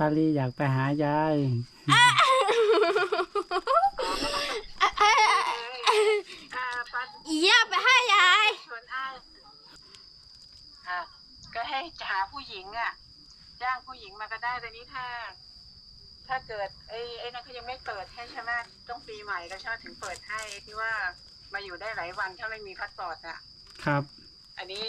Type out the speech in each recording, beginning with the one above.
ปาลีอยากไปหายาย อ่าปันอย่าไปให้ยาย ชวนอ้ายอะก็ให้หาผู้หญิงอะ จ้างผู้หญิงมาก็ได้แต่นี้ถ้า ถ้าเกิดไอ้ไอ้นั่นเขายังไม่เปิดให้ใช่ไหมต้องปีใหม่ก็ชอบถึงเปิดให้ที่ว่ามาอยู่ได้หลายวันถ้าไม่มีพาสปอร์ตอะ ครับ อันนี้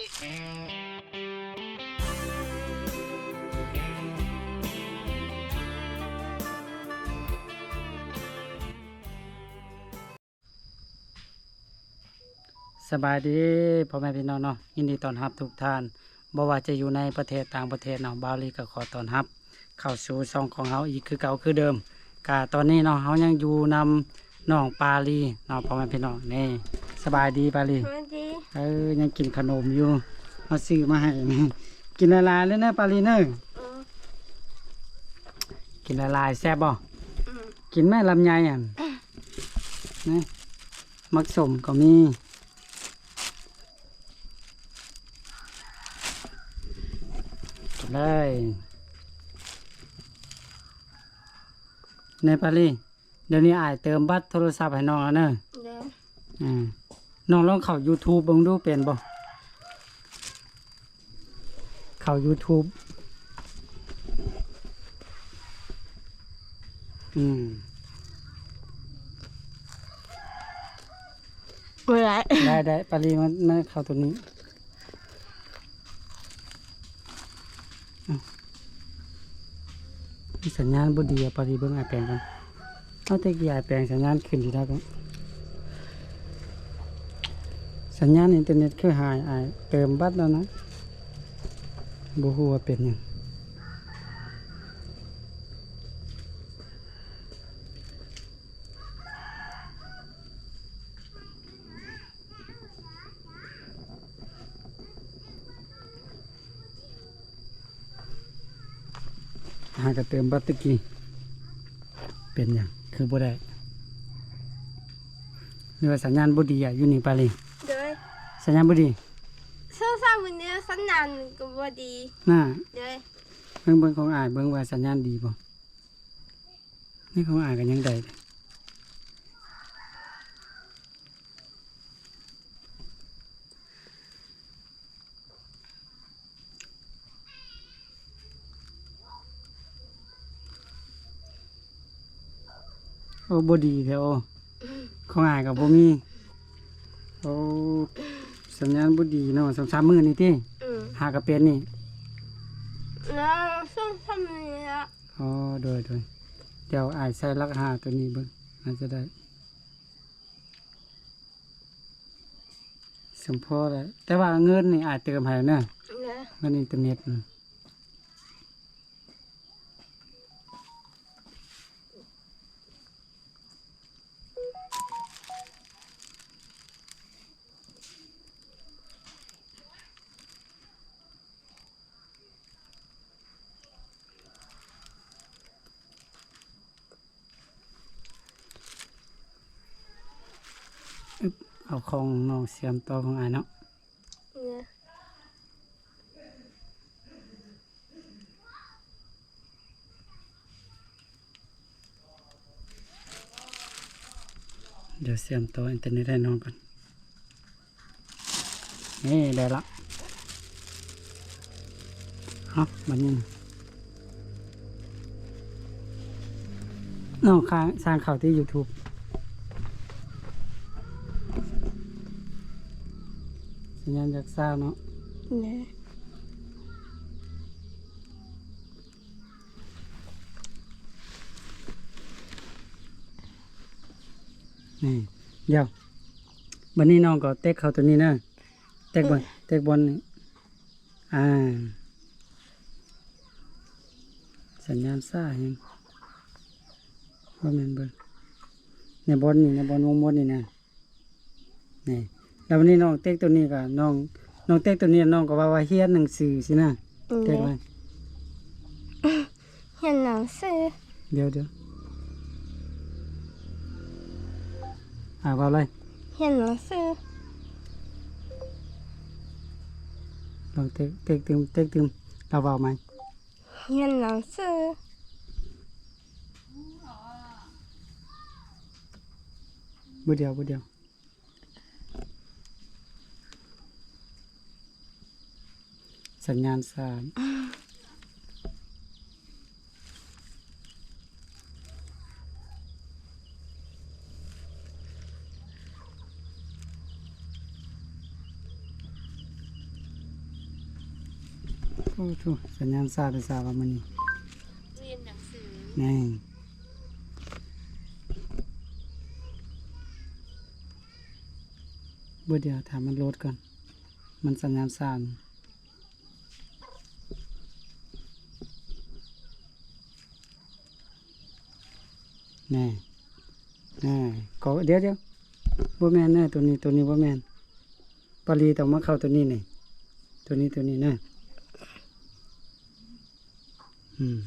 สบายดีพ่อแม่พี่น้องเนาะยินดีต้อนรับทุกท่านบ่ว่าจะอยู่ในประเทศต่างประเทศเนาะบาวลีก็ขอต้อนรับ เข้าสู่ช่องของเฮาอีกคือเก่าคือเดิมกะตอนนี้เนาะเฮายังอยู่นำน้องปาลีเนาะพ่อแม่พี่น้องนี่สบายดีปาลีสวัสดีเออยังกินขนมอยู่เอาซื้อมาให้นี่กินละลายเลยนะปาลีเนออืมกินละลายแซ่บบ่อืมกินแม่ลำไยอะนี่มักสมก็มีกิน เลยในปารีเดี๋ยวนี้อายเติมบัตรโทรศัพท์ให้น้องแล้วเนอะเดี๋ยวอ่าน้องลองเข้า YouTube เบิ่งดูเป็นบ่เข้า YouTube อืมเมื่อไรได้ได้ปารีมันมันเข้าตัวนี้อ้าวมี สัญญาณบดีอะปารีเบิ่งไอแปลงกันเอาแต่กี่ไอแปลงสัญญาณขึ้นที่ได้กันสัญญาณอินเทอร์เน็ตคือหายไอเติมบัตรแล้วนะบูฮูว่าเป็นยัง เติมบัตรตะกี้เป็นหยังคือบ่ได้หรือว่าสัญญาณบ่ดีอะอยู่นี่ปารีเดี๋ยวสัญญาณบ่ดีเสื้อผ้าวันนี้สัญญาณก็บ่ดีน่าเดี๋ยวเบิ่งเบิ่งของอายเบิ่งว่าสัญญาณดีบ่นี่ของอายก็ยังได้ อ้บ่ดีแท้โอ้ของอายก็บ่มีโอ้สัญญาณบ่ดีเนาะสองสามมื้อนี่ติอืมหากระเป็นนี่แล้วส้มทำนี้ละอ๋อโดยโดยเดี๋ยวอายใส่ลักหาตัวนี้เบิ่งน่าจะได้สมพอแล้วแต่ว่าเงินนี่อายเติมให้เนอะเดี๋ยวเงินอินเทอร์เน็ตน่ะอึ๊บ เอาของน้องเสียมต่อของอายเนาะเดี๋ยวเดี๋ยวเสียมต่ออินเทอร์เน็ตให้น้องก่อนนี่ได้ละเอาบันี้นะน้องค้างสร้างข่าวที่ YouTube สัญญาณจากเศร้าเนาะเดี๋ยวนี่เดี๋ยววันนี้น้องก็เตะเข้าตัวนี้นะเตะบอลเตะบอลนี่อ่า สัญญาณซ่าเห็นว่าแม่นเบิ่งในบอลนี่ในบอลวงบอลนี่นะนี่ แล้ววันนี้น้องเต็กตัวนี้ก็น้องน้องเต็กตัวนี้น้องก็ว่าว่าเฮียนหนังสือสินะเต็กว่าเฮียนหนังสือเดี๋ยวเดี๋ยวอ่าว่าเลยเห็นหนังสือลองเต็กเต็กตึมเต็กตึมเราว่าไหมเห็นหนังสือบุเดียวบุเดียว สัญญาณสามโอ้ทุสัญญาณสาเป็นสาวามันนี่เรียนหนังสือแน่บ่เดียวถามมันโหลดก่อน มันสัญญาณสาม น่แน่ก็เดี๋ยวเดี๋ยวบ่แม่นแน่ตัวนี้ตัวนี้บ่แม่นปารีต้องมาเข้าตัวนี้นี่ตัวนี้ตัวนี้นะอืม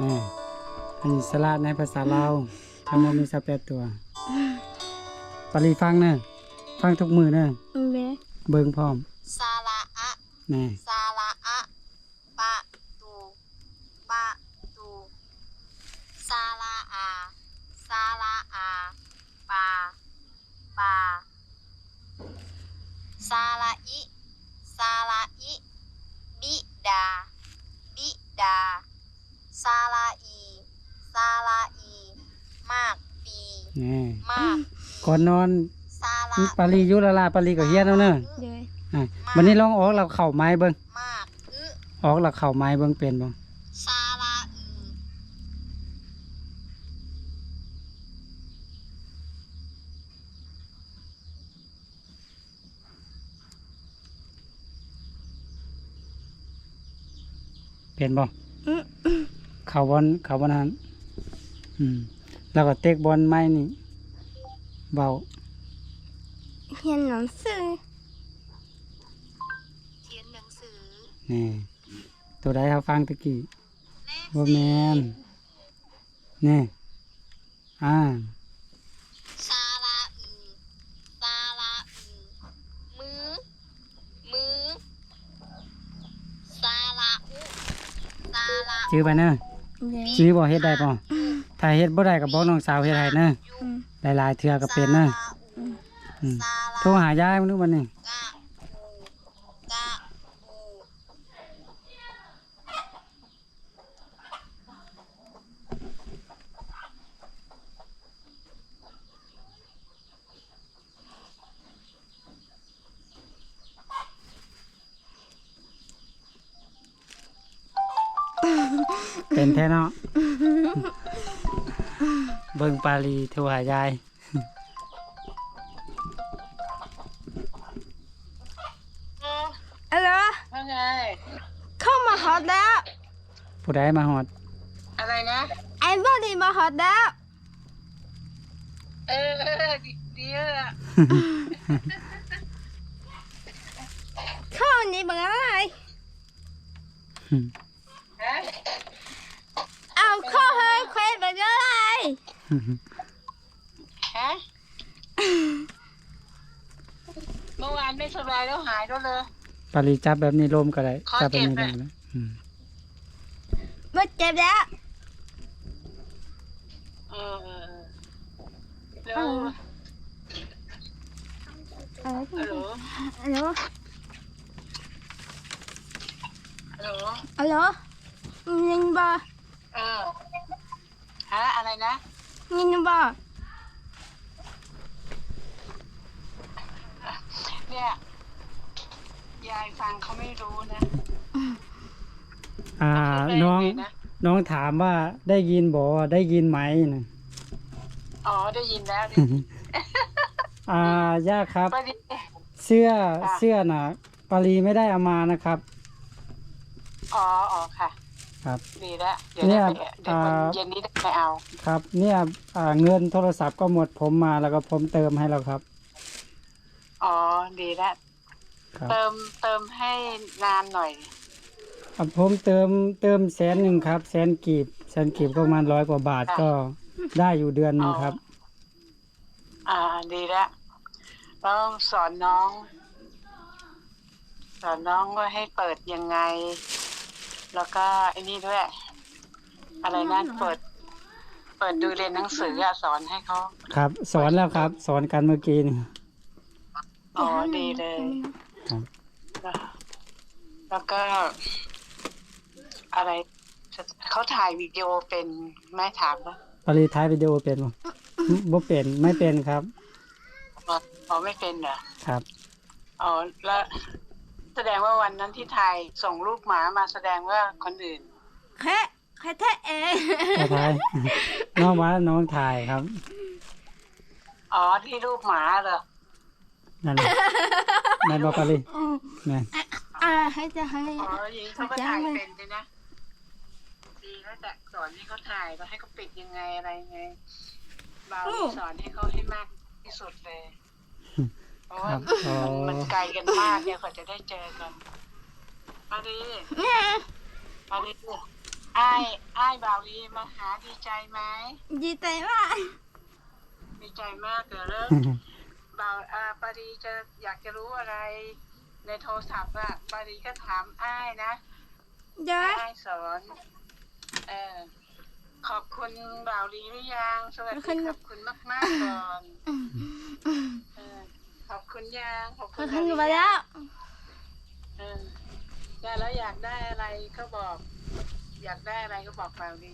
นี่อันนี้สลัดในภาษาลาวทั้งหมดมีสับแปดตัวปารีฟังเนอะฟังทุกมือเนอะเบเบิ่งพร้อมซาลาอะนี่ซาลาอะปะตูปะตูซาลาอาซาลาอาปาปาซาลาอิซาลาอิบิดา บิดาซาลาอีซาลาอี มากปี นี่มากก่อนนอนซาลาปารีอยุละลาปารีก็เฮียนแล้วเนอะเดยอะวันนี้ลองออกเราเข่าไม้เบิ่งมากอึออกเราเข่าไม้เบิ่งเป็นบ่ซาลาอือเป็นบ่เข่าบอลเข่าบอลหันอืมแล้วก็เตะบอลไม้นี่ เบาเรียนหนังสือเรียนหนังสือนี่ตัวใดเขาฟังตะกี้เลขบ่แมนนี่อ่าซาลาอือซาลาอือมือมือซาลาอุซาลาชื่อไปเนอะชื่อบ่เฮ็ดได้ป่ถ้าเฮ็ดบ่ได้ก็บอกน้องสาวเฮ็ดให้เนอะยุ หลายๆเทื่อก็เป็นเนอะอืมซาลาโทรหายายมันดูบัดนี้กะอูกะอูเป็นแท้เนาะ เบิ่งปาลีโทรหายายฮัลโหลว่าไง เข้ามาฮอตแล้ว ผู้ใดมาฮอด อะไรนะ ไอ้บอดี้มาฮอตแล้ว เออเออดีดีอะเข้านี่บังอะไรฮะเอาเข้าเฮ้ยเควสบังอะไร ฮะเมื่อวานไม่สบายแล้วหายแล้วเลย ปาลีจับแบบนี้ลมก็ได้ขอจับแบบนี้เจ็ได้บหน่อยนะอืมมาเจ็บแล้ว เออเออเออแล้วฮัลฮัลโหลโหลฮัลโหลฮัลโหลยินบอเออฮะอะไรนะ ยินบอเนี่ยยายฟังเขาไม่รู้นะอ่าเขาน้องพูดได้ไนะน้องถามว่าได้ยินบ่ได้ยินไหมนะอ๋อได้ยินแล้วดิอ่าย่าครับประเดี๋ยวเสื้อค่ะ เสื้อน่ะปาลีไม่ได้เอามานะครับ อ๋ออ๋อค่ะ ครับดีแล้วเดี๋ยวเนี่ได้ยไปเดี๋ยววันอ่า เย็นนี้ได้ไปเอา ครับ เนี่ยอ่าเงินโทรศัพท์ก็หมดผมมาแล้วก็ผมเติมให้แล้วครับ อ๋อ ดีแล้วครับเติมเติมให้นานหน่อย อะผมเติมเติมแสนหนึ่งครับแสนกีบแสนกีบก็ประมาณร้อยกว่าบาทค่ะ ก็ได้อยู่เดือนหนึ่งอ๋อครับ อ่า ดีแล้วแล้วสอนน้อง สอนน้องว่าให้เปิดยังไง แล้วก็ไอ้นี่ด้วย อะไรนะเปิด เปิดดูเรียนหนังสืออะสอนให้เขาครับ สอนแล้วครับ สอนกันเมื่อกี้นี่อ๋อดีเลย ครับ แล้วก็ อะไรเขาถ่ายวิดีโอเป็นแม่ถามว่าปริท้ายวิดีโอเป็นบ่บ่เป็นไม่เป็นครับอ๋อไม่เป็นเหรอครับ อ๋อแล้ว แสดงว่าวันนั้นที่ถ่ายส่งรูปหมามาแสดงว่าคนอื่นแค่แค่แท้เองปริท้ายน้องว่าน้องถ่ายครับ อ๋อที่รูปหมาเหรอนั่นแหละแม่นบ่ปริแม่นอ่าให้จะให้อ๋อยิงเขาก็ถ่ายเป็นใช่นะดีแล้วแต่สอนให้เขาถ่ายแล้วให้เขาปิดยังไงอะไรไงบาวนี่สอนให้เขาให้มากที่สุดเลย เพราะคว่ารับอ๋อ มันไกลกันมากเนี่ยกว่าจะได้เจอกันมาดีเนี่ยมาดีอ้ายอ้ายบาวลีมาหาดีใจไหมดีใจมากดีใจมากเดี๋ยวเริ่ม บ่าวอาปารีจะอยากจะรู้อะไร ในโทรศัพท์อะปารีก็ถามอ้ายนะเดี๋ยวให้อ้ายสอนเออขอบคุณบ่าวลีหรือยังสวัสดีขอบคุณมากมากๆก่อนเออ ขอบคุณยังขอบขคุอณบคุณมาแล้วเออได้แล้วอยากได้อะไรก็บอก อยากได้อะไรก็บอกบ่าวลี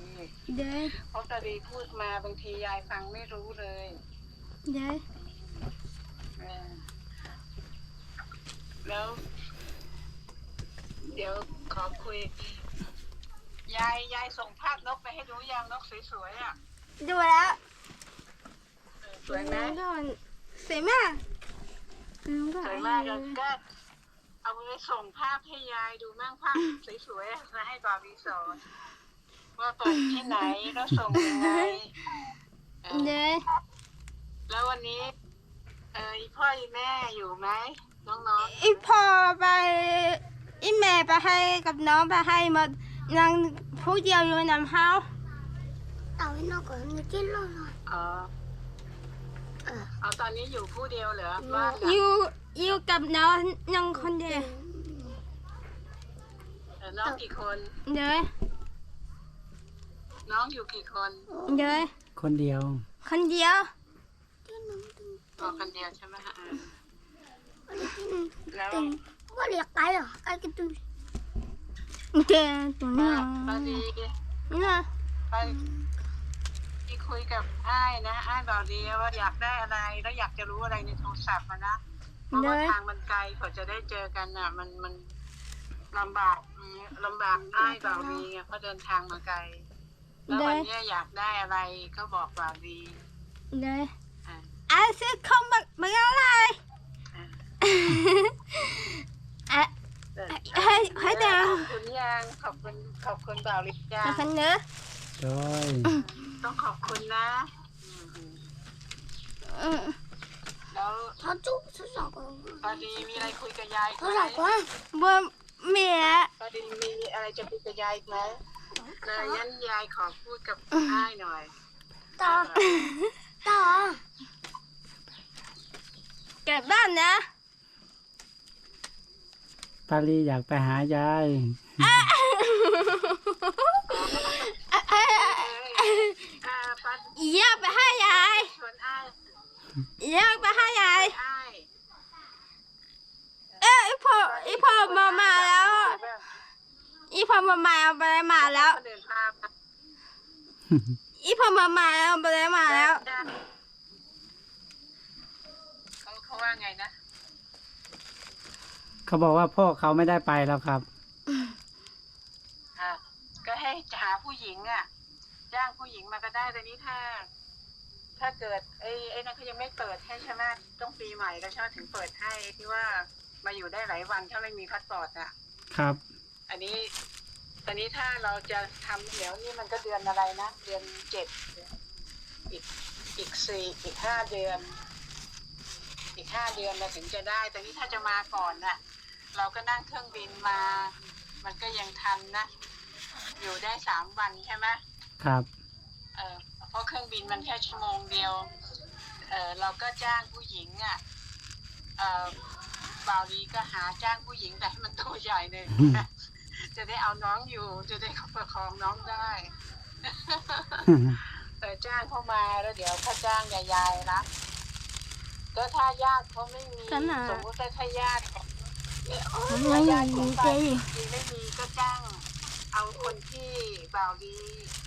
เดี๋ยวเพราะปารีพูดมาบางทียายฟังไม่รู้เลยเดี๋ยวเออแล้ว เดี๋ยวขอคุย ยายยายส่งภาพนกไปให้ดูยังนกสวยๆอะดูแล้วเออสวยไหมก่อนสวยมาก สวยมากเลยก็เอาไปส่งภาพให้ยายดูมั่งภาพสวยๆอะแล้วให้บาบีสอนว่าเปิดที่ไหนแล้วส่งยังไงเออเดี๋ยวแล้ววันนี้ เอออีพ่ออีแม่อยู่ไหมน้องอีพ่อไปอีแม่ไปให้กับน้องไปให้หมดนางผู้เดียวอยู่ในน้ำเฮาเอาไว้นอกก่อนมันกินหน่อยๆอ๋อ เออเอาตอนนี้อยู่ผู้เดียวเหรอบ้านอน่ะยู่อยู่กับน้องยังคนเดียวเออน้องกี่คน เดี๋ยวน้องอยู่กี่คนเดี๋ยวคนเดียว คนเดียวตัวคนเดียวใช่ไหมฮะเออแล้วตึงว่าเรียกไก่เหรอไก่กระตุยเดี๋ยวตัวนี้ป้าป้าดีนะป้า ที่คุยกับอ้ายนะอ้ายบอกดีว่าอยากได้อะไรแล้วอยากจะรู้อะไรในโทรศัพท์อะนะเพราะว่าทางมันไกลกว่าจะได้เจอกันอะ มันมันลำบากอืมลำบากอ้ายบอกดีไงเพราะเดินทางมาไกล แล้ววันเนี้ยอยากได้อะไรก็บอกบอกดีเดี๋ยวอ่าอาซื้อคอมมามาอะไรอ่าอะเออให้ให้เดี๋ยวขอบคุณยังขอบคุณขอบคุณบ่าวลิยามาคั นเนื้อโดยต้องขอบคุณนะอืมอืมอืมแล้วเขาจุ๊บสุดสองก่อนปาดีมีอะไรคุยกับยายอีกเขาไหมสองก่อนบัวเมียปาดีมีอะไรจะคุยกับยายอีกไหมเลยงั้นยายขอพูดกับอ้ายหน่อย ต่อต่อเก็บบ้านนะ ปารีอยากไปหายายเอ้ยอ่า ปาอยากไปให้ยายชวนอ้ายอยากไปให้ยาย อ้ายเอ้ยอีพ่ออีพ่อมามาแล้ว อีพ่อมามาเอาไปมาแล้ว เดินพาไปอีพ่อมามาเอาไปมาแล้ว เขาเขาว่าไงนะ เขาบอกว่าพ่อเขาไม่ได้ไปแล้วครับ อะ ก็ให้หาผู้หญิงอะ จ้างผู้หญิงมาก็ได้แต่นี้ถ้า ถ้าเกิดไอ้ไอ้นั่นเขายังไม่เปิดให้ใช่ไหมต้องปีใหม่แล้วใช่ไหมถึงเปิดให้ที่ว่ามาอยู่ได้หลายวันถ้าไม่มีพาสปอร์ตอะ ครับ อันนี้ ตอนนี้ถ้าเราจะทำเดี๋ยวนี่มันก็เดือนอะไรนะ เดือนเจ็ดอีกอีกสี่อีกห้าเดือน อีกห้าเดือนเราถึงจะได้ แต่นี่ถ้าจะมาก่อนน่ะ เราก็นั่งเครื่องบินมา มันก็ยังทันนะ อยู่ได้สามวันใช่ไหม ครับเออเพราะเครื่องบินมันแค่ชั่วโมงเดียวเออเราก็จ้างผู้หญิงอะเออบ่าวดีก็หาจ้างผู้หญิงแต่ให้มันตัวใหญ่หนึ่งจะได้เอาน้องอยู่ จะได้ประคองน้องได้เออจ้างเข้ามาแล้วเดี๋ยวถ้าจ้างยายๆรับก็ถ้าญาติเขาไม่มีกันน่ะสมมติว่าถ้าญาติเนี่ยโอ๊ยไม่ญาติของมีฝ่ายเจ๊มีไม่มีก็จ้าง เอาคนที่บ่าวดี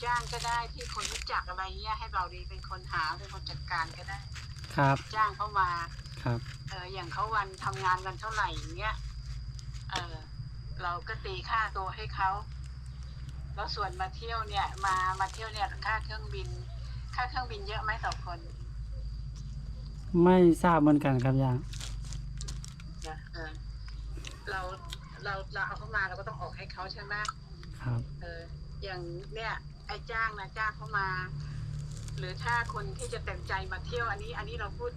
จ้างก็ได้ที่คนรู้จักอะไรเงี้ยให้บ่าวดีเป็นคนหาเป็นคนจัดการก็ได้ ครับ จ้างเขามาครับ เอออย่างเขาวันทำงานกันเท่าไหร่อย่างเงี้ยเออเราก็ตีค่าตัวให้เขาแล้วส่วนมาเที่ยวเนี่ย มามาเที่ยวเนี่ยค่าเครื่องบิน ค่าเครื่องบินเยอะไหมต่อคนไม่ทราบเหมือนกันครับยางนะเออเราเราเราเอาเขามาเราก็ต้องออกให้เขาใช่ไหม ครับ เอออย่างเนี่ยไอ้จ้างนะจ้างเขามา หรือถ้าคนที่จะเต็มใจมาเที่ยวอันนี้ อันนี้เราพูด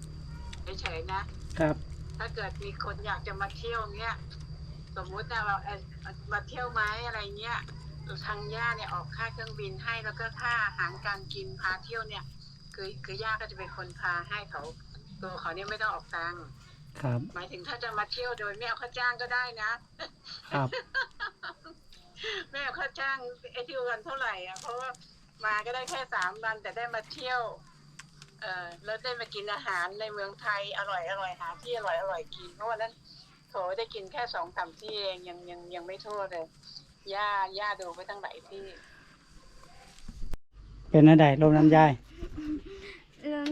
เฉยๆนะครับ ถ้าเกิดมีคนอยากจะมาเที่ยวเงี้ยสมมุตินะเราเอ่อมาเที่ยวไหมอะไรเงี้ยทางย่าเนี่ยออกค่าเครื่องบินให้แล้วก็ค่าอาหารการกินพาเที่ยวเนี่ย คือคือย่าก็จะเป็นคนพาให้เขาตัวเขาเนี่ยไม่ต้องออกตังค์ครับ หมายถึงถ้าจะมาเที่ยวโดยไม่เอาค่าจ้างก็ได้นะครับ ไม่เอาค่าจ้างไอ้ที่วันเท่าไหร่อะเพราะว่ามาก็ได้แค่สามวันแต่ได้มาเที่ยว เออแล้วได้มากินอาหารในเมืองไทยอร่อยอร่อยหาที่อร่อยอร่อยกินเพราะวันนั้นโถได้กินแค่สองสามที่เองยังยังยังไม่ทั่วเลยย่าย่าดูไปตั้งหลายที่ เป็นอะไรลมน้ำยายอืม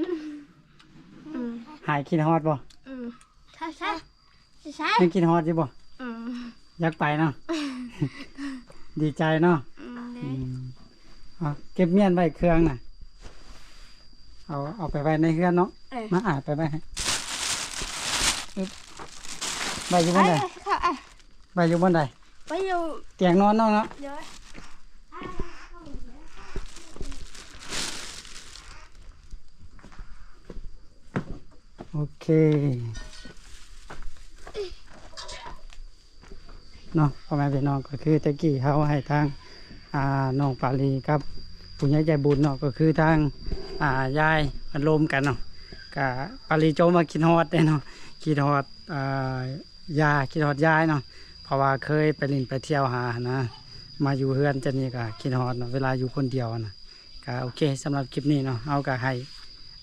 อืมหายคิดฮอดบ่อืมใช่ใช่ใช่ยังคิดฮอดอยู่บ่อืมอยากไปเนาะ ดีใจเนาะอืมอืมเอาเก็บเมียนไว้เครื่องน่ะ เอาเอาไปไว้ในเครื่องเนาะ เออมาอ่านไปไว้ให้อึ๊บไว้อยู่บไปนใดค่ะอะไว้อยู่บนใดไปอยู่เตียงนอนเนาะเนาะ เดี๋ยวโอเค เนาะพ่อแม่พี่น้องก็คือตะกี้เขาให้ทางอ่าน้องปาลีครับผู้ใหญ่ใจบุญเนาะก็คือทางอ่ายายมันรวมกันเนาะกะปาลีโจมาคิดฮอดเนาะคิดฮอดอ่ายาคิดฮอดยายเนาะเพราะว่าเคยไปลินไปเที่ยวหานะมาอยู่เฮือนจะนี่ก็คิดฮอดเนาะเวลาอยู่คนเดียวนะก็โอเคสำหรับคลิปนี้เนาะเอาก็ให้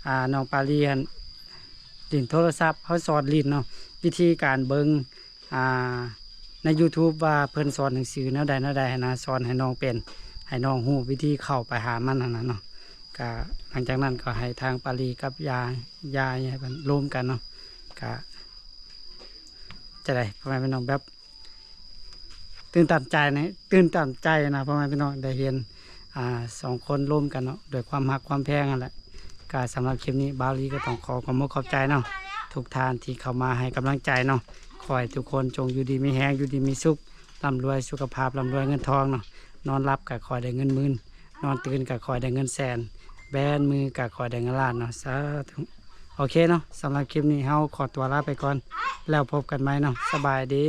อ่าน้องปาลีนลินโทรศัพท์เขาสอนลินเนาะวิธีการเบิงอ่า ใน YouTube ว่าเพิ่นสอนหนังสือแนวใดแนวใดหั้นะสอนให้น้องเป็นให้น้องฮู้วิธีเข้าไปหามันนั่นนะเนาะก็หลังจากนั้นก็ให้ทางปารีกับยายยายให้มันรวมกันเนาะก็จะได้พ่อแม่พี่น้องแบบ ตื่นตันใจนะตื่นตันใจนะพ่อแม่พี่น้องได้เห็นอ่าสองคนร่วมกันเนาะด้วยความรักความแพงนั่นแหละก็สำหรับคลิปนี้บาลีก็ต้องขอความมุขขอบใจเนาะทุกทานที่เข้ามาให้กำลังใจเนาะ ขอให้ทุกคนจงอยู่ดีมีแห้งอยู่ดีมีสุขร่ำรวยสุขภาพร่ำรวยเงินทองเนาะนอนรับกับคอยได้เงินหมื่นนอนตื่นกับคอยได้เงินแสน แบนมือกับคอยได้เงินล้านเนาะสาธุโอเคเนาะสำหรับคลิปนี้เฮาขอตัวลาไปก่อน แล้วพบกันไหมเนาะสบายดี